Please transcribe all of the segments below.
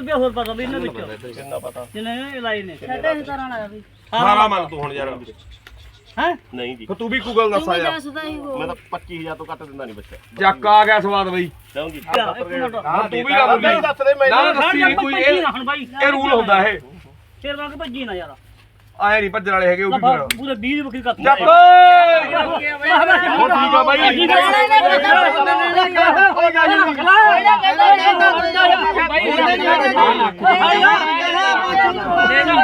ਰੁਪਏ ਹੋਰ ਪਤਾ ਵੀ ਇਹਨਾਂ ਵਿੱਚ। ਕਿੰਨਾ ਪਤਾ। ਜਿੰਨੇ ਇਹ ਲਾਏ ਨੇ। ਸਾਡੇ ਹਜ਼ਾਰਾਂ ਲਾਇਆ ਬਈ ਸਾਰਾ ਮੰਨ ਤੂੰ ਹੁਣ ਯਾਰ। ਹੈ? ਨਹੀਂ ਜੀ। ਫਿਰ ਤੂੰ ਵੀ ਗੂਗਲ ਦੱਸ ਤੂੰ ਆ ਵੀ ਜਾ ਦੱਸਦਾ ਹੀ ਹੋ ਮੈਂ ਤਾਂ 25000 ਤੋਂ ਘੱਟ ਦਿੰਦਾ ਨਹੀਂ ਬੱਚਾ। ਚੱਕ ਆ ਗਿਆ ਸਵਾਦ ਬਈ। ਹਾਂ ਤੂੰ ਵੀ ਦੱਸ ਦੇ ਨਾ ਮੈਨੂੰ। ਨਾ ਦੱਸੀ ਨੀ ਕੋਈ ਇਹ ਰੂਲ ਹੁੰਦਾ ਇਹ। ਤੇਰੇ ਵਾਂਗ ਭੱਜੀ ਨਾ ਯਾਰ। ਆਏ ਨਹੀਂ ਭੱਜਣ ਵਾਲੇ ਹੈਗੇ ਉਹ ਵੀ ਫਿਰ ਪੂਰੇ 20 ਬੱਕਰੀ ਕੱਟ ਚੱਕ ਉਹ ਠੀਕ ਆ ਬਾਈ।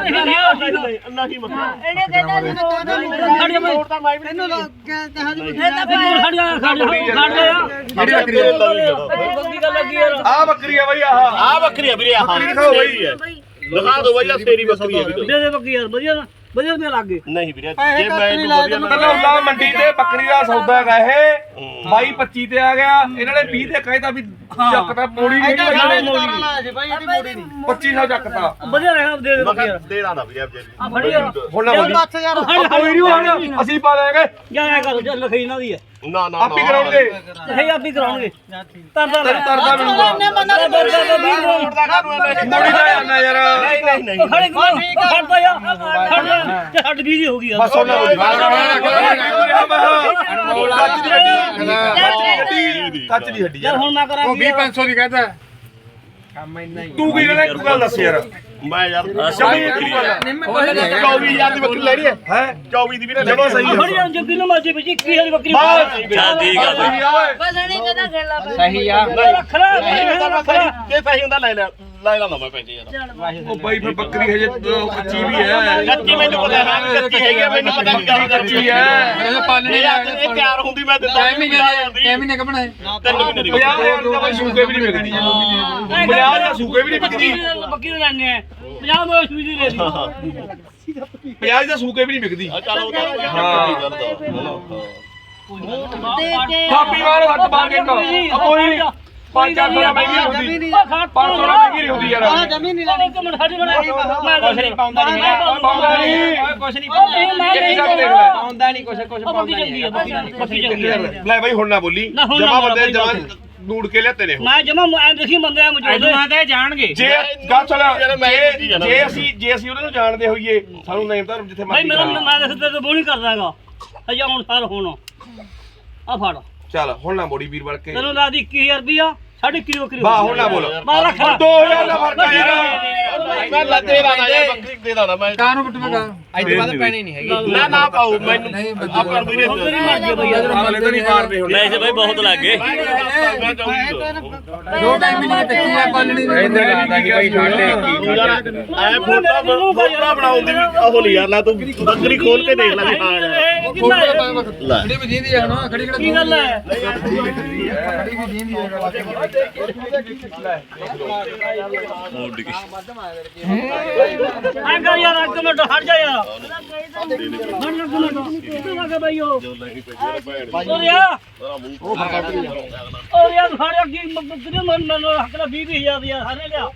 ਨਹੀਂ ਮਖਾ ਇਹਨੇ ਕਹਿੰਦਾ ਦੋ ਦੋ ਤਾਂ ਮੈਂ ਤਾਂ ਭਾਈ ਖੜ ਜਾ ਖੜ ਜਾ ਖੜ ਜਾ ਬੱਕਰੀ ਗੱਲ ਲੱਗੀ ਯਾਰ ਆ ਬੱਕਰੀ ਆ ਬਈ ਆਹ। ਆ ਬੱਕਰੀ ਆ ਵੀਰੇ ਆਹ। ਬੱਕਰੀ ਦਿਖਾਓ ਬਈ। ਦਿਖਾ ਦਿਓ ਬਈ ਆ ਤੇਰੀ ਬੱਕਰੀ ਹੈ ਵੀਰੇ ਦੇ ਦੇ ਬੱਕਰੀ ਯਾਰ ਵਧੀਆ ਨਾ ਵਧੀਆ ਰੁਪਏ ਲੱਗ। ਗਏ ਨਹੀਂ ਵੀਰੇ ਜੇ ਮੈਂ ਇਹਨੂੰ ਵਧੀਆ ਨਾ ਕੱਲਾ ਮੰਡੀ ਤੇ ਬੱਕਰੀ ਦਾ ਸੌਦਾ ਹੈਗਾ ਇਹ। 22 25 ਤੇ ਆ ਗਿਆ ਇਹਨਾਂ ਨੇ 20 ਤੇ ਕਹਿਤਾ ਵੀ ਚੱਕ ਤਾਂ ਮੋੜੀ ਨਹੀਂ। ਹੈਗੀ 2500 ਚੱਕਤਾ ਵਧੀਆ ਰਿਹਾ ਦੇ ਦੇ ਕਿਹਾ ਯਾਰ ਨਾ ਵੀਰੇ ਜੇ। ਆ ਯਾਰ ਹੁਣ ਨਾ ਬੋਲੀ। ਕੋਈ ਨਹੀਂ ਹੁਣ ਅਸੀਂ ਪਾ ਦੇਾਂਗੇ ਜਾ ਜਾ ਕਰ ਚੱਲ ਲਖਈ ਨਾ ਦੀ ਹੈ ਨਾ ਨਾ ਆਪੀ ਕਰਾਉਣਗੇ। ਲਖਈ ਆਪੀ ਕਰਾਉਣਗੇ। ਤਰਦਾ ਤਰ ਤਰਦਾ ਮਿਲੂਗਾ ਮੋੜੀ ਦਾ ਆਣਾ ਯਾਰ। ਨਹੀਂ ਨਹੀਂ ਨਹੀਂ। ਖੜੇ ਖੜਦਾ ਯਾਰ ਛੱਡ ਵੀ ਦੀ ਹੋ ਗਈ ਯਾਰ ਬਸ ਉਹਨਾਂ ਬੋਲੀ ਕੱਚ ਦੀ ਹੱਡੀ ਕੱਚ ਦੀ ਹੱਡੀ ਯਾਰ ਯਾਰ ਹੁਣ ਮੈਂ ਕਰਾਂ ਕੀ ਯਾਰ? 500 ਦੀ ਕਹਤਾ। ਤੂੰ ਕੀ ਕਹਿੰਦਾ ਇੱਕ ਗੱਲ ਦੱਸ ਯਾਰ। ਮੈਂ ਯਾਰ ਸ਼ਮੀ ਤੂੰ ਗੱਲ 24000 ਦੀ ਬੱਕਰੀ ਲੈਣੀ ਹੈ ਹੈ? 24 ਦੀ ਵੀਰੇ ਜਮਾ ਸਹੀ ਹੈ ਯਾਰ ਜੱਗੀ ਨੂੰ ਮਾਜੀ ਵਿੱਚ 21000 ਬੱਕਰੀ ਚੱਲ ਠੀਕ ਆ ਸਹੀ ਆ ਓਏ ਬਸ ਇਹਨੇ ਕਹਿੰਦਾ ਖੇਲਾ ਪੈ ਸਹੀ ਆ। ਰੱਖ ਲੈ ਰੱਖ ਲੈ ਜੇ ਸਹੀ ਹੁੰਦਾ ਲੈ ਲੈ। ਲੈ ਲਾਂਦਾ ਮੈਂ ਪੈਸੇ ਯਾਰ। ਉਹ ਬਾਈ ਫਿਰ ਬੱਕਰੀ ਹਜੇ ਦੋ ਕੱਚੀ ਵੀ ਹੈ। ਕੱਚੀ ਮੈਨੂੰ ਪਤਾ ਹੈ ਕੱਚੀ ਹੈਗੀ ਆ, ਮੈਨੂੰ ਪਤਾ ਵੀ ਕੱਚੀ ਕੱਚੀ ਹੈ ਇਹ ਪਾਲਣੇ ਇਹ ਅੱਜ ਇਹ ਤਿਆਰ ਹੁੰਦੀ ਮੈਂ ਦਿੰਦਾ ਹੀ ਨਹੀਂ ਮਹੀਨੇ ਕਪਣਾ ਹੈ ਤਿੰਨ ਮਹੀਨੇ ਦੀ 50000 ਦਾ ਬਾਈ ਸੂਕੇ ਵੀ ਨਹੀਂ ਵਿਕਦੀ 50 ਦਾ ਸੂਕੇ ਵੀ ਨਹੀਂ ਵਿਕਦੀ ਬੱਕਰੀ ਨੂੰ ਲੈਣੇ ਆ। 50 ਮੈਂ ਸੂਈ ਦੀ ਲੈ ਲਈ। 50 ਦਾ ਸੂਕੇ ਵੀ ਨਹੀਂ ਵਿਕਦੀ। ਆ ਚੱਲ ਉਹਦਾ ਹਾਂ। ਦੇ ਕੇ ਥਾਪੀ ਮਾਰੋ ਹੱਥ ਬਾਹਰ ਕੋ ਕੋਈ ਨਹੀਂ। ਪੰਜ ਚਾਰ ਸੌ ਮਹਿੰਗੀ ਹੁੰਦੀ। ਪੰਜ ਸੌ ਮਹਿੰਗੀ ਹੁੰਦੀ ਯਾਰ। ਜ਼ਮੀਨ ਨਹੀਂ ਲੈਣੀ। ਕਮਣ ਸਾਡੀ ਬਣਾ ਮੈਂ ਕੁਛ ਨਹੀਂ ਪਾਉਂਦਾ ਨਹੀਂ। ਪਾਉਂਦਾ ਨਹੀਂ ਕੁਛ ਨਹੀਂ ਪਾਉਂਦਾ ਮੈਂ ਨਹੀਂ। ਇੱਕ ਦੇਖ ਲੈ ਪਾਉਂਦਾ ਨਹੀਂ ਕੁਛ ਕੁਛ ਪਾਉਂਦਾ ਨਹੀਂ। ਬੱਕਰੀ ਚੰਗੀ ਹੈ ਲੈ ਬਾਈ ਹੁਣ ਨਾ ਬੋਲੀ। ਨਾ, ਹੁਣ ਨਾ ਜਮਾ ਬੋਲ, ਬੰਦੇ ਬਾਈ, ਜਮਾਂ ਨੂੜ ਕੇ ਲਿਆਤੇ ਨੇ ਉਹ। ਮੈਂ ਜਮਾ ਐ ਦੇਖੀ ਬੰਦੇ ਆ ਮੌਜੂਦ ਤੇ ਜਾਣਗੇ। ਜੇ ਗੱਲ ਸੁਣ ਯਾਰ ਮੈਂ ਇਹ ਪੁੱਛੀ ਜੇ ਜਾਣਾ। ਜੇ ਅਸੀਂ ਜੇ ਅਸੀਂ ਉਹਨਾਂ ਨੂੰ ਜਾਣਦੇ ਹੋਈਏ ਸਾਨੂੰ ਨੇਮ ਧਰਮ ਜਿੱਥੇ ਭਾਈ ਮਰਜ਼ੀ ਮੇਰਾ ਕਰਾ। ਮੈਂ ਦੇਖਦੇ ਤੇ ਬੋਣੀ ਕਰਦਾ ਹੈਗਾ ਅਜਾ ਹੁਣ ਸਾਰ ਹੁਣ। ਆ ਫੜ। ਚੱਲ ਹੁਣ ਨਾ ਮੋੜੀ ਵੀਰ ਬਣ ਕੇ। ਤੈਨੂੰ ਲਾ ਦੀ 21000 ਰੁਪਿਆ ਸਾਢੇ ਕਿਲੋ ਬੱਕਰੀ ਵਾਹ ਹੁਣ ਨਾ ਬੋਲ। ਮੈਂ ਰੱਖ। ਲਾ 2000 ਦਾ ਫ਼ਰਕ ਆ ਯਾਰ। ਮੈਂ ਲੱਦੇ ਦਾ ਨਾ ਯਾਰ ਬੱਕਰੀ ਦੇ ਦਾਣਾ ਮੈਂ। ਕਾਨੂੰ ਪਟਵੇਗਾ ਅੱਜ ਤੋਂ ਬਾਅਦ ਪੈਣੀ ਨਹੀਂ ਹੈਗੀ ਨਾ ਨਾ ਪਾਉ ਮੈਨੂੰ ਆਪਾਂ ਨੂੰ ਵੀਰੇ ਤੇਰੀ ਮਰਜ਼ੀ ਹੈ ਬਈ ਯਾਰ ਅਗਲੇ ਤਾਂ ਨਹੀਂ ਮਾਰਦੇ ਹੁਣ ਵੈਸੇ ਬਾਈ ਬਹੁਤ ਲੱਗ ਗਏ ਮੈਂ ਚਾਹੂੰਗੀ ਦੋ ਟਾਈਮ ਹੀ ਨਹੀਂ ਕੱਚੀ ਆ ਪਾਲਣੀ ਇਹਦੇ ਨਾਲ ਕੀ ਬਾਈ ਸਾਡੇ ਕੀ ਯਾਰ ਐ ਫੋਟੋ ਫੋਟੋ ਬਣਾਉਣ ਦੀ ਵੀ ਉਹ ਨਹੀਂ ਯਾਰ ਲੈ ਤੂੰ ਬੱਕਰੀ ਖੋਲ ਕੇ ਦੇਖ ਲੈ ਵੀ ਹਾਂ ਯਾਰ ਫੋਟੋ ਲੈ ਖੜੀ ਵੀ ਜੀਂਦੀ ਆ ਨਾ ਖੜੀ ਕੀ ਗੱਲ ਹੈ ਖੜੀ ਵੀ ਜੀਂਦੀ ਆ ਐ ਕਰ ਯਾਰ ਇੱਕ ਮਿੰਟ ਹਟ ਜਾ ਯਾਰ ਹਟ ਲੱਗ ਮਿੰਟ ਕਿੱਥੇ ਲੱਗਾ ਬਈ ਉਹ ਓ ਯਾਰ ਓ ਯਾਰ ਫੜਿਆ ਕੀ ਬੱਕਰੀ ਮਨ ਮਨ ਹੱਕ ਦਾ 20000 ਦੀ ਯਾਰ ਹਰੇ ਲਿਆ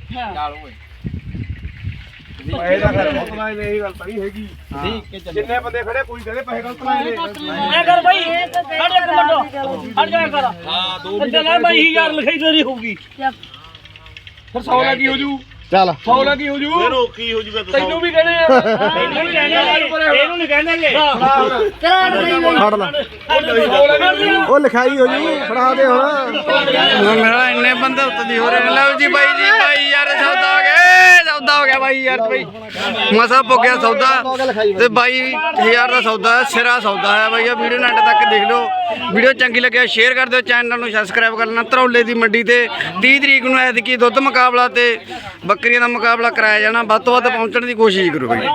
ਇਹਦਾ ਫਿਰ ਮੁੱਕਣਾ ਹੀ ਨਹੀਂ ਗੱਲ ਤਾਂ ਨਹੀਂ ਹੈਗੀ ਠੀਕ ਜਿੰਨੇ ਬੰਦੇ ਖੜੇ ਕੋਈ ਕਹਿੰਦੇ ਪੈਸੇ ਗਲਤ ਲਾਏ ਐ ਕਰ ਬਈ ਹਟ ਜਾ ਇੱਕ ਮਿੰਟ ਹਟ ਜਾ ਕਰ ਹਾਂ ਦੋ ਵੀ ਚੱਲ ਬਈ 1000 ਲਿਖਾਈ ਤੇਰੀ ਹੋਊਗੀ। ਫਿਰ 100 ਲੱਗੀ ਹੋ ਜੂ ਚੱਲ। 100 ਲੱਗੀ ਹੋ ਜੂ ਫਿਰ ਉਹ ਕੀ ਹੋ ਜੂਗਾ ਤੈਨੂੰ ਵੀ ਕਹਿੰਦੇ ਆ। ਇਹਨੂੰ ਨਹੀਂ ਕਹਿੰਦੇ ਇਹਨੂੰ ਨਹੀਂ ਕਹਿੰਦੇ ਕਰਾੜ ਨਹੀਂ ਫੜ ਲੈ। ਉਹ ਲਿਖਾਈ ਹੋ ਜੂ। ਫੜਾ ਦੇ ਹੁਣ। ਮੇਰਾ ਇੰਨੇ ਬੰਦੇ ਉੱਤਦੀ ਹੋ ਰਹੇ ਲਓ ਜੀ ਬਾਈ ਜੀ। ਮਸਾ ਪੁੱਗਿਆ ਸੌਦਾ ਤੇ 22000 ਦਾ ਸੌਦਾ ਹੈ ਸਿਰਾ ਸੌਦਾ ਹੈ ਬਈ। ਵੀਡੀਓ ਨੈਟ ਤੱਕ ਦੇਖ ਲਓ। ਵੀਡੀਓ ਚੰਗੀ ਲੱਗਿਆ ਸ਼ੇਅਰ ਕਰ ਦਿਓ ਚੈਨਲ ਨੂੰ ਸਬਸਕ੍ਰਾਈਬ ਕਰ ਲੈਣਾ ਤਰੌਲੇ ਦੀ ਮੰਡੀ ਤੇ। 30 ਤਰੀਕ ਨੂੰ ਐਤਕੀ ਦੁੱਧ ਮੁਕਾਬਲਾ ਤੇ ਬੱਕਰੀਆਂ ਦਾ ਮੁਕਾਬਲਾ ਕਰਾਇਆ ਜਾਣਾ। ਵੱਧ ਤੋਂ ਵੱਧ ਪਹੁੰਚਣ ਦੀ ਕੋਸ਼ਿਸ਼ ਕਰੋ ਬਈ।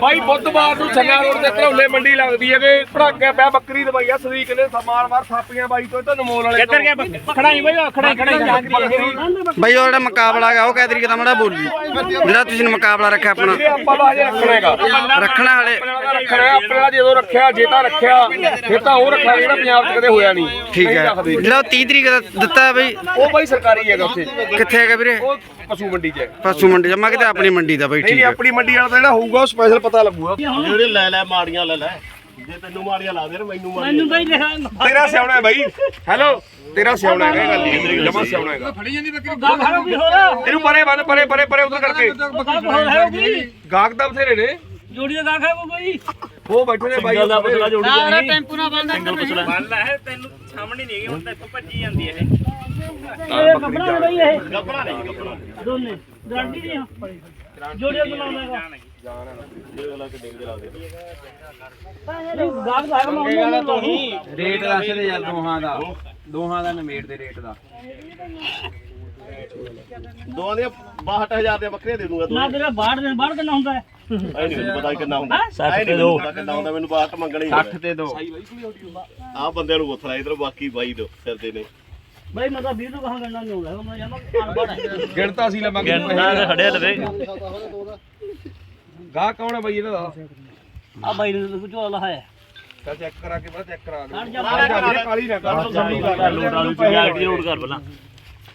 ਬਾਈ ਬੁੱਧਵਾਰ ਨੂੰ ਛੰਗਾ ਰੋਡ ਤੇ ਧਰੌਲੇ ਮੰਡੀ ਲੱਗਦੀ ਹੈ ਕਿ ਭੜਾਕੇ ਪਿਆ ਬੱਕਰੀ ਦਵਾਈਆ ਸਦੀਕ ਨੇ ਸਮਾਨ ਮਾਰ ਥਾਪੀਆਂ ਬਾਈ ਤੋਂ ਤੇ ਨਮੋਲ ਵਾਲੇ ਕਿੱਧਰ ਗਿਆ ਖੜਾਈ ਬਈ ਖੜਾਈ ਖੜਾਈ ਬਾਈ ਉਹ ਜਿਹੜਾ ਮੁਕਾਬਲਾ ਹੈਗਾ ਉਹ ਕਿਹ ਤਰੀਕੇ ਦਾ ਮੜਾ ਬੋਲੀ? ਜਿਹੜਾ ਤੁਸੀਂ ਨੇ ਮੁਕਾਬਲਾ ਰੱਖਿਆ ਆਪਣਾ। ਇਹ ਆਪਾਂ ਦਾ ਹਜੇ ਰੱਖਣਾ ਹੈਗਾ। ਰੱਖਣਾ ਹਲੇ। ਆਪਣੇ ਵਾਲਾ ਰੱਖਣਾ ਹੈ, ਆਪਣੇ ਵਾਲਾ ਜਦੋਂ ਰੱਖਿਆ ਜੇ ਤਾਂ ਰੱਖਿਆ ਫਿਰ ਤਾਂ ਉਹ ਰੱਖਣਾ ਜਿਹੜਾ ਪੰਜਾਬ 'ਚ ਕਦੇ ਹੋਇਆ ਨਹੀਂ। ਠੀਕ ਹੈ। ਜਿਹੜਾ ਉਹ 30 ਤਰੀਕ ਦਾ ਦਿੱਤਾ ਹੈ ਬਾਈ। ਉਹ ਬਾਈ ਸਰਕਾਰੀ ਹੈਗਾ ਉੱਥੇ। ਕਿੱਥੇ ਹੈਗਾ ਵੀਰੇ? ਉਹ ਪਸ਼ੂ ਮੰਡੀ 'ਚ। ਹੈ ਪਸ਼ੂ ਮੰਡੀ ਜਮਾ ਕਿਤੇ ਆਪਣੀ ਮੰਡੀ ਦਾ ਬਾਈ ਨਹੀਂ ਠੀਕ ਨਹੀਂ ਹੈ ਆਪਣੀ ਮੰਡੀ ਵਾਲਾ ਤਾਂ ਜਿਹੜਾ ਹੋਊਗਾ ਉਹ ਸਪੈਸ਼ਲ ਪਤਾ ਲੱਗੂਗਾ। ਜਿਹੜੇ ਲੈ ਲੈ ਮਾੜੀਆਂ ਲੈ ਲੈ। ਜੇ ਤੈਨੂੰ ਮਾਰੀਆਂ ਲਾ ਦੇ ਮੈਨੂੰ ਮਾਰੀ ਮੈਨੂੰ ਬਈ ਲਿਖਾ ਤੇਰਾ ਸਿਆਉਣਾ ਹੈ ਬਾਈ। ਹੈਲੋ ਤੇਰਾ ਸਿਆਉਣਾ ਹੈ ਇਹ ਗੱਲ ਨਹੀਂ ਜਮਾ ਸਿਆਉਣਾ ਹੈਗਾ। ਗਾ ਖੜੋ ਵੀ ਹੋ ਰਿਹਾ ਇਹਨੂੰ ਪਰੇ ਬੰਨ ਪਰੇ ਪਰੇ ਪਰੇ ਉਧਰ ਕਰਕੇ। ਗਾ ਹੋ ਰਿਹਾ ਵੀ ਗਾਹਕ ਤਾਂ ਬਥੇਰੇ ਨੇ। ਜੋੜੀ ਦਾ ਗਾ ਖਾ ਕੋਈ? ਉਹ ਬੈਠੇ ਨੇ ਬਾਈ ਦਾ ਪਸਲਾ ਜੋੜੀ ਨਾ ਨਹੀਂ ਟੈਂਪੂ ਨਾ ਬੰਦਾ ਕਰ ਬੰਦਾ ਹੈ ਤੈਨੂੰ ਸਾਹਮਣੇ ਨਹੀਂ ਹੈਗੀ ਹੁਣ ਤਾਂ ਇੱਥੋਂ ਭੱਜੀ ਜਾਂਦੀ ਹੈ ਇਹ। ਇਹ ਕੱਪੜਾ ਹੈ ਬਈ ਇਹ। ਕੱਪੜਾ ਨਹੀਂ ਕੱਪੜਾ ਦੋਨੇ ਗਾਰੰਟੀ ਦੀ ਜੋੜੀਆਂ ਦੇ ਲਾ ਦੇ ਗਾਗ ਦਾ ਰੇਟ ਦੱਸ ਦੇ ਯਾਰ ਦੋਹਾਂ ਦਾ। ਦੋਹਾਂ ਦਾ ਨਮੇੜ ਦੇ ਰੇਟ ਦਾ। ਦੋਆਂ ਦੀਆਂ 62000 ਦੇ ਬੱਕਰੇ ਦੇ ਦੂੰਗਾ ਦੋ ਨਾ ਤੇਰਾ ਬਾੜ ਦੇ ਬਾੜ ਕਿੰਨਾ ਹੁੰਦਾ ਹੈ? ਐ ਨਹੀਂ ਪਤਾ ਕਿੰਨਾ ਹੁੰਦਾ। 60 ਤੇ ਦੋ ਕਿੰਨਾ ਹੁੰਦਾ ਮੈਨੂੰ ਬਾਹਰ ਮੰਗਣਾ ਹੀ 60 ਤੇ ਦੋ ਆ ਬੰਦਿਆਂ ਨੂੰ ਪੁੱਛਣਾ ਇਧਰ ਬਾਕੀ ਬਾਈ ਦੋ ਫਿਰਦੇ ਨੇ। ਬਈ ਮੈਂ ਤਾਂ 20 ਤੋਂ ਕਹਾਂ ਗੰਨਾ ਨਹੀਂ ਹੁੰਦਾ ਮੈਂ ਜਮਾ ਅਨਪੜ੍ਹ ਹੈ। ਗਿਣਤਾ ਸੀ ਲਵਾਂਗੇ। ਖੜਿਆ ਲਵੇ ਗਾਹਕ ਕੌਣ ਹੈ ਬਾਈ ਇਹਦਾ? ਦਾ ਆ ਬਾਈ ਨੇ ਕੁਝ ਵਾਲਾ ਹੈ। ਚੱਲ ਚੈੱਕ ਕਰਾ ਕੇ ਬੜਾ ਚੈੱਕ ਕਰਾ ਦੇ ਕਾਲੀ ਨਾ ਕਰ। ਲੋਡ ਕਰ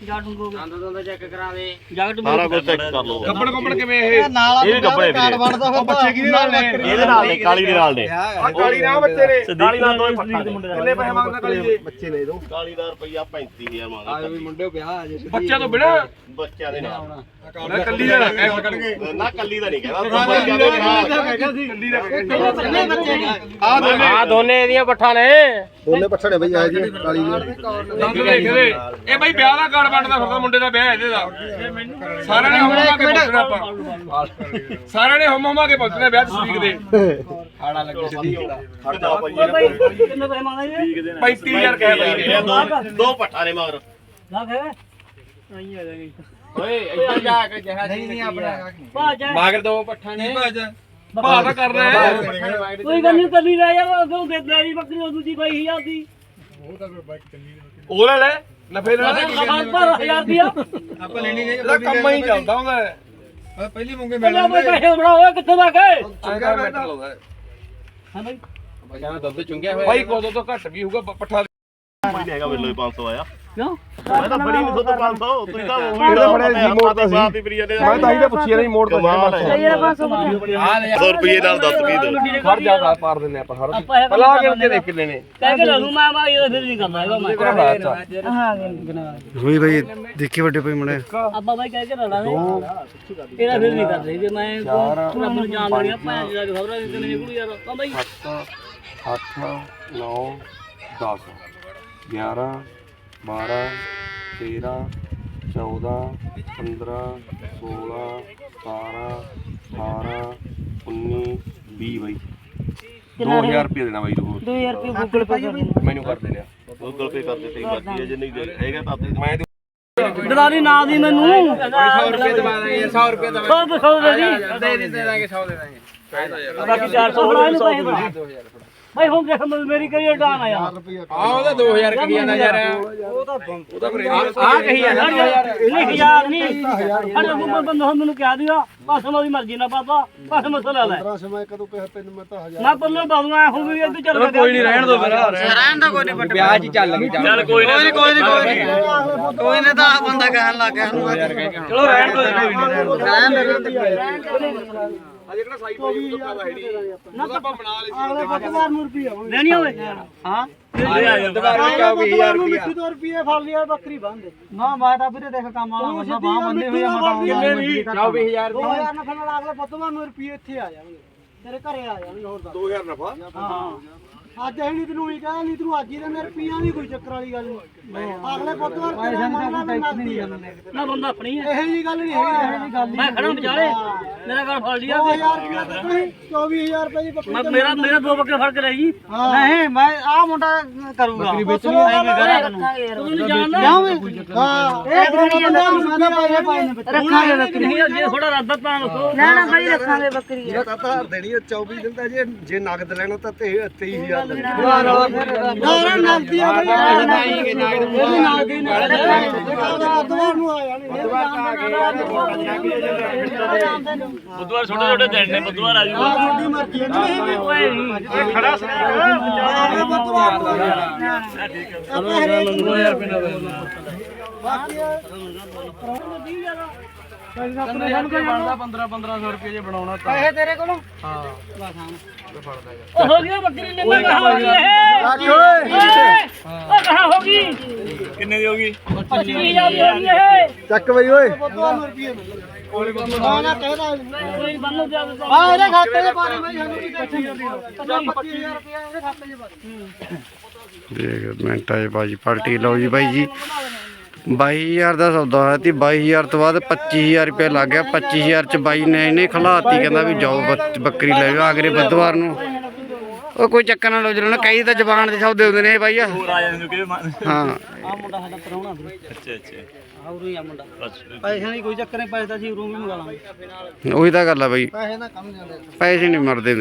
ਬਲਾ ਜਾ ਡੂੰਗੋ ਦੰਦ ਦੰਦ ਚੈੱਕ ਕਰਾ ਦੇ ਜੈਕਟ ਸਾਰਾ ਕੁਝ ਚੈੱਕ ਕਰ ਲਓ। ਕੱਪੜ ਕੱਪੜ ਕਿਵੇਂ ਇਹ? ਇਹ ਵੀ ਕੱਪੜੇ ਵੀਰੇ। ਉਹ ਬੱਚੇ ਕਿਹਦੇ ਨਾਲ ਨੇ? ਇਹਦੇ ਨਾਲ ਨੇ ਕਾਲੀ ਦੇ ਨਾਲ ਨੇ। ਆ ਕਾਲੀ ਨਾ ਬੱਚੇ ਨੇ। ਕਾਲੀ ਨਾਲ ਪੱਠਾ ਨੇ। ਕਿੰਨੇ ਪੈਸੇ ਮੰਗਦਾ ਕਾਲੀ ਦੇ? ਕਾਲੀ ਦਾ ਰੁਪਈਆ 35000 ਮੰਗਦਾ ਮੁੰਡੇ ਵਿਆਹ ਆ ਜੇ ਬੱਚਿਆਂ ਤੋਂ ਬਿਨਾ? ਬੱਚਿਆਂ ਦੇ ਨਾਲ। ਮੈਂ ਕੱਲੀ ਦਾ ਰੱਖਿਆ ਕਰਕੇ ਨਾ ਕੱਲੀ ਦਾ ਨਹੀਂ ਕਹਿੰਦਾ। ਬੱਚਿਆਂ ਦੇ ਨਾਲ। ਕੱਲੀ ਦਾ ਆ ਦੋਨੇ ਇਹਦੀਆਂ ਪੱਠਾਂ ਨੇ। ਦੋਨੇ ਪੱਠੜੇ ਬਈ ਆਏ ਜੀ ਕਾਲੀ ਜੀ। ਦੰਦ ਦੇਖਦੇ ਇਹ ਬਾਈ ਵਿਆਹ ਦਾ ਕਾਰਡ ਬਣਦਾ ਫਿਰਦਾ ਮੁੰਡੇ ਦਾ ਵਿਆਹ ਇਹਦੇ ਦਾ। ਸਾਰਿਆਂ ਨੇ ਹਮ ਹਮਾ ਕੇ ਪਹੁੰਚਣਾ ਆਪਾਂ। ਸਾਰਿਆਂ ਨੇ ਹਮ ਹਮਾ ਕੇ ਪਹੁੰਚਣਾ ਵਿਆਹ ਚ ਸਰੀਕ ਦੇ। ਆੜਾ ਲੱਗੇ ਸਿੱਧੀ। ਖੜਦਾ ਭਾਈ ਬਈ ਕਿੰਨੇ ਪੈਸੇ ਮੰਗਦੇ ਜੀ 35000 ਕਹਿ ਬਾਈ। ਇਹ ਦੋ ਪੱਠਾ ਨੇ ਮਗਰ। ਗਾ ਹੈ ਨਹੀਂ ਆ ਜਾਏਗੀ। ਓਏ ਇੱਧਰ ਜਾ ਕੇ ਜਹਾ ਨਹੀਂ ਨਹੀਂ ਆਪਣਾ ਮਾਗਰ ਦੋ ਪੱਠਾਂ ਨੇ। ਭਾਅ ਤਾਂ ਕਰ ਰਿਹਾ ਹੈ। ਕੋਈ ਗੱਲ ਨਹੀਂ ਕਰਨੀ ਲੈ ਯਾਰ ਕਿਉਂ ਦੇ ਦੇਰੀ ਬੱਕਰੀ ਉਹ ਦੂਜੀ ਬਾਈ ਹਜ਼ਾਰ ਦੀ ਉਹ ਲੈ ਲੈ ਨਫੇ ਲੈ ਲੈ ਲਗਾਤਾਰ ਪਰ ਹਜ਼ਾਰ ਦੀ ਆ ਇਹਦਾ ਕੰਮ ਹੀ ਚੱਲਦਾ ਹੁੰਦਾ ਹੈ। ਪਹਿਲਾਂ ਕੋਈ ਪੈਸੇ ਬਣਾਓ ਕਿੱਥੇ ਦਾ ਕੇ ਚੰਗਾ ਮਿੰਟ ਲਾਉਂਦਾ ਹੈ। ਹਾਂ ਬਾਈ। ਕਹਿੰਦਾ ਦੁੱਧ ਚੁੰਗਿਆ ਹੋਇਆ ਬਾਈ ਕੋਦੋਂ ਤੋਂ ਘੱਟ ਵੀ ਹੋਊਗਾ ਪੱਠਾ ਨਹੀਂ ਹੈਗਾ ਵੇਲੇ 500 ਆਇਆ। ਕਿਉਂ? ਮੈਂ ਤਾਂ ਬੜੀ ਨਹੀਂ ਦੁੱਧ 500 ਤੁਸੀਂ ਤਾਂ ਉਹ ਕਿਹੜਾ ਫੜਿਆ ਸੀ, ਸੀ। ਹੀ ਫਰੀ ਜਾਂਦੇ ਮੈਂ ਤਾਂ ਹੀ ਤਾਂ ਪੁੱਛੀ ਨਹੀਂ ਮੋੜ ਤਾਂ ਕਮਾਲ ਹੈ। ਇਹ 500 ਬਣਾ 100 ਰੁਪਏ ਨਾਲ ਦੱਸ ਵੀ ਦੋ। ਖੜ ਜਾ ਗਾ ਪਾਰ ਦਿੰਨੇ ਆਪਾਂ ਹਰ ਪਲਾ ਕੇ ਉੱਤੇ ਦੇਖ ਲੈਣੇ ਕਹਿ ਕੇ ਲਾਉਂ ਮੈਂ ਮੈਂ ਇਹ ਫਿਰ ਨਹੀਂ ਕਰਦਾ ਹੈਗਾ ਮੈਂ ਹੋਈ ਬਈ ਦੇਖੀ ਵੱਡੇ ਪਈ ਮੁੰਡੇ ਆਪਾਂ ਬਾਈ ਕਹਿ ਕੇ ਲਾ ਲਾਂਗੇ। ਇਹਦਾ ਫਿਰ ਨਹੀਂ ਕਰਦੇ ਜੇ ਮੈਂ ਰੱਬ ਨੂੰ ਜਾਣ ਲੜਿਆ ਭੈਣ ਜੀ ਦਾ ਖਬਰ ਕਿੰਨੇ ਨਿਕਲੂ ਯਾਰ। ਤਾਂ ਬਾਈ 8 9 10 11 12 13 14 15 16 17 18 19 20 ਬਾਈ। 2000 ਰੁਪਏ ਦੇਣਾ ਬਾਈ ਤੂੰ। 2000 ਰੁਪਏ ਗੂਗਲ ਪੇ ਕਰ ਮੈਨੂੰ ਕਰ ਦੇਣਾ। ਗੂਗਲ ਪੇ ਕਰ ਦਿੱਤੇ ਬਾਕੀ ਹੈ ਜਿੰਨੀ ਦੇ ਹੈਗਾ ਤਾਂ ਆਪੇ ਮੈਂ ਦਲਾਲੀ ਨਾ ਦੀ ਮੈਨੂੰ। 100 ਰੁਪਏ ਦਵਾ ਦਾਂਗੇ 100 ਰੁਪਏ ਦਵਾ ਦੇ ਦੀ। ਦੇ ਦੇ ਦੇ। ਦਾਂਗੇ 100 ਦੇ ਦਾਂਗੇ। ਬਾਕੀ 400 ਬਣਾ ਇਹਨੂੰ ਪੈਸੇ ਭਾਈ ਹੁਣ ਦੇਖ ਮ- ਮੇਰੀ ਕਰੀਅਰ ਡਾਨ ਆ ਯਾਰ ਆ ਉਹਦਾ 2000 ਕਹੀ ਜਾਂਦਾ ਯਾਰ। ਉਹਦਾ ਫਿਰ ਆ ਕਹੀ ਜਾਂਦਾ ਯਾਰ ਨਹੀਂ ਹਜ਼ਾਰ ਨਹੀਂ। ਹਰ ਬੰਦਾ ਬੰਦਾ ਹੁਣ ਮੈਨੂੰ ਕਹਿ ਦਿਆ ਬਸ ਮੇਰੀ ਮਰਜ਼ੀ ਨਾਲ ਬਾਬਾ ਬਸ ਮਸਲਾ ਲੈ ਮੈਂ ਕਦੋਂ ਕਿਹਾ ਤੈਨੂੰ ਮੈਂ ਤਾਂ ਹਜ਼ਾਰ ਨਾ ਪੱਲੇ ਬਾਦੂਆਂ ਹੋ ਵੀ ਇੱਧਰ ਚੱਲ ਕੋਈ ਨਹੀਂ ਰਹਿਣ ਦੋ ਰਹਿਣ ਦਾ ਕੋਈ ਨਹੀਂ ਵਿਆਹ ਚ ਚੱਲ ਗਈ ਚੱਲ। ਕੋਈ ਨਹੀਂ ਕੋਈ ਨਹੀਂ ਕੋਈ ਨਹੀਂ ਕੋਈ ਨਹੀਂ। ਤਾਂ ਬੰਦਾ ਕਹਿਣ ਲੱਗ ਗਿਆ। ਚਲੋ ਰਹਿਣ ਦੋ। ਆ ਜਿਹੜਾ ਸਾਈ ਬਾਈ ਉਹ ਤਾਂ ਹੈ ਨਹੀਂ। ਉਹਦਾ ਆਪਾਂ ਬਣਾ ਲਈ ਲੈਣੀ ਹੋਵੇ? ਹਾਂ। 20000 ਰੁਪਿਆ ਦੋ ਰੁਪਏ ਫੜ ਲਿਆ ਬੱਕਰੀ ਬੰਦ। ਨਾ ਮੈਂ ਤਾਂ ਵੀਰੇ ਦੇਖ ਕੰਮ ਵਾਲਾ ਮਸਾ ਬਾਹ ਬੰਦੇ ਹੋਏ ਕਿੰਨੇ ਨਹੀਂ 24000 2000 ਨਾਲ ਅਗਲੇ ਪਤਵਾ ਨੂੰ ਰੁਪਏ ਇੱਥੇ ਆ ਜਾਣਗੇ। ਤੇਰੇ ਘਰੇ ਆ ਜਾਣਗੇ ਹੋਰ ਦੱਸ। 2000 ਨਫਾ ਹਾਂ। ਅੱਜ ਅਸੀਂ ਨਹੀਂ ਤੈਨੂੰ ਹੀ ਕਹਾਂ ਨਹੀਂ ਤੈਨੂੰ ਅੱਜ ਹੀ ਦਿੰਦੇ ਰੁਪਈਆ ਦੀ ਕੋਈ ਚੱਕਰ ਵਾਲੀ ਗੱਲ ਨਹੀਂ। ਅਗਲੇ ਬੁੱਧਵਾਰ ਤੇਰਾ ਮੰਗਣਾ ਮੈਂ ਆ। ਨਾ ਬੰਦਾ ਆਪਣੀ ਹੈ ਇਹੋ ਜੀ ਗੱਲ ਨਹੀਂ ਹੈਗੀ। ਇਹੋ ਜੀ ਗੱਲ ਮੈਂ ਖੜਾ ਵਿਚਾਲੇ। ਮੇਰਾ ਘਰ ਫੜ ਲਿਆ। 2000 ਰੁਪਏ ਬੱਕਰੀ 24000 ਰੁਪਏ ਦੀ ਬੱਕਰੀ ਮੈਂ ਮੇਰਾ ਮੇਰਾ ਦੋ ਬੱਕਰੇ ਫੜ ਕੇ ਲੈ ਜੀ। ਨਹੀਂ ਮੈਂ ਆ ਮੁੰਡਾ ਕਰੂਗਾ। ਬੱਕਰੀ ਵੇਚਣੀ ਤੂੰ ਨਹੀਂ ਜਾਣਦਾ? ਹਾਂ ਇਹ ਬੜੀ ਬੰਦਾ ਮੈਂ ਤਾਂ ਪੈਸੇ ਪਾਏ ਨੇ ਰੱਖਾਂਗੇ ਬੱਕਰੀ। ਨਹੀਂ ਜੇ ਥੋੜਾ ਰੱਦਾ ਤਾਂ ਦੱਸੋ। ਨਾ ਨਾ ਬਈ ਰੱਖਾਂਗੇ ਬੱਕਰੀ। ਇਹ ਤਾਂ ਧਾਰ ਦੇਣੀ 24 ਦਿਨ ਦਾ ਜੇ ਜੇ ਨਗਦ ਲੈਣਾ ਤਾਂ 23000 ਨਾ ਨਾ ਨਗਦੀ ਆ ਬਈ ਇਹ ਨਗਦੀ ਨਾਲ ਅਦਵਾਰ ਨੂੰ ਆ ਜਾਣੀ ਬੁੱਧਵਾਰ ਛੋਟੇ ਛੋਟੇ ਦਿਨ ਨੇ ਬੁੱਧਵਾਰ ਆ ਜੂਗਾ ਤੁਹਾਡੀ ਮਰਜ਼ੀ ਹੈ ਨਹੀਂ ਓਏ ਖੜਾ ਆਗੇ ਬੁੱਧਵਾਰ ਨੂੰ ਆਪਾਂ ਹਰੇਕ ਨੂੰ ਬਾਕੀ ਪੈਸੇ ਸੱਤ ਨੇ ਸਾਨੂੰ ਕੋਈ ਬਣਦਾ 15 1500 ਰੁਪਏ ਜੇ ਬਣਾਉਣਾ ਤਾਂ ਪੈਸੇ ਤੇਰੇ ਕੋਲੋਂ? ਹਾਂ। ਉਹ ਹੋ ਗਿਆ ਬੱਕਰੀ ਨੇ ਮੈਂ ਕਹਾ ਹੋ ਗਈ ਇਹ ਓਏ। ਉਹ ਕਹਾ ਹੋ ਗਈ। ਕਿੰਨੇ ਦੀ ਹੋ ਗਈ? 25000 ਦੀ ਹੋ ਗਈ ਇਹ। ਚੱਕ ਬਈ ਓਏ। ਬੁੱਧਵਾਰ ਨੂੰ ਰੁਪਏ ਨਾ ਨਾ ਕਹਿਦਾ ਕੋਈ ਬੰਨੋ ਜਾ ਆ ਇਹਦੇ ਖਾਤੇ 'ਚ ਪਾ ਦੇ ਬਾਈ ਸਾਨੂੰ ਕੀ ਦੇਖੀ ਜਾਂਦੀ 25000 ਰੁਪਏ ਇਹਦੇ ਖਾਤੇ 'ਚ ਪਾ ਦੇ ਦੇਖ ਮਿੰਟਾਂ 'ਚ ਬਾਜੀ ਪਲਟੀ ਲਓ ਜੀ ਬਾਈ ਜੀ। 22000 ਦਾ ਸੌਦਾ ਹੋਇਆ ਤੀ 22000 ਤੋਂ ਬਾਅਦ 25000 ਰੁਪਏ ਲੱਗ ਗਿਆ 25000 ਚ ਬਾਈ ਨੇ ਇਹਨੇ ਖਲਾਤੀ ਕਹਿੰਦਾ ਵੀ ਜਾਓ ਬੱਕ- ਬੱਕਰੀ ਲੈ ਜਾਓ ਅਗਲੇ ਬੁੱਧਵਾਰ ਨੂੰ। ਉਹ ਕੋਈ ਚੱਕਰ ਨਾ ਲੋ ਜਲਣਾ ਕਈ ਤਾਂ ਜ਼ਬਾਨ ਦੇ ਸੌਦੇ ਹੁੰਦੇ ਨੇ ਬਾਈ ਆ। ਹਾਂ। ਆ ਮੁੰਡਾ ਸਾਡਾ ਪਰਾਉਣਾ ਵੀਰੇ ਅੱਛਾ ਅੱਛਾ। ਆ ਉਰੂ ਹੀ ਆ ਮੁੰਡਾ। ਅੱਛਾ ਪੈਸਿਆਂ ਦੀ ਕੋਈ ਚੱਕਰ ਨਹੀਂ ਪੈਸੇ ਤਾਂ ਅਸੀਂ ਉਰੂ ਵੀ ਮੰਗਾ ਲਾਂਗੇ। ਉਹੀ ਤਾਂ ਗੱਲ ਆ ਬਾਈ। ਪੈਸੇ ਨਾ ਕੰਮ ਜਾਂਦੇ ਪੈਸੇ ਨਹੀਂ ਮਰਦੇ।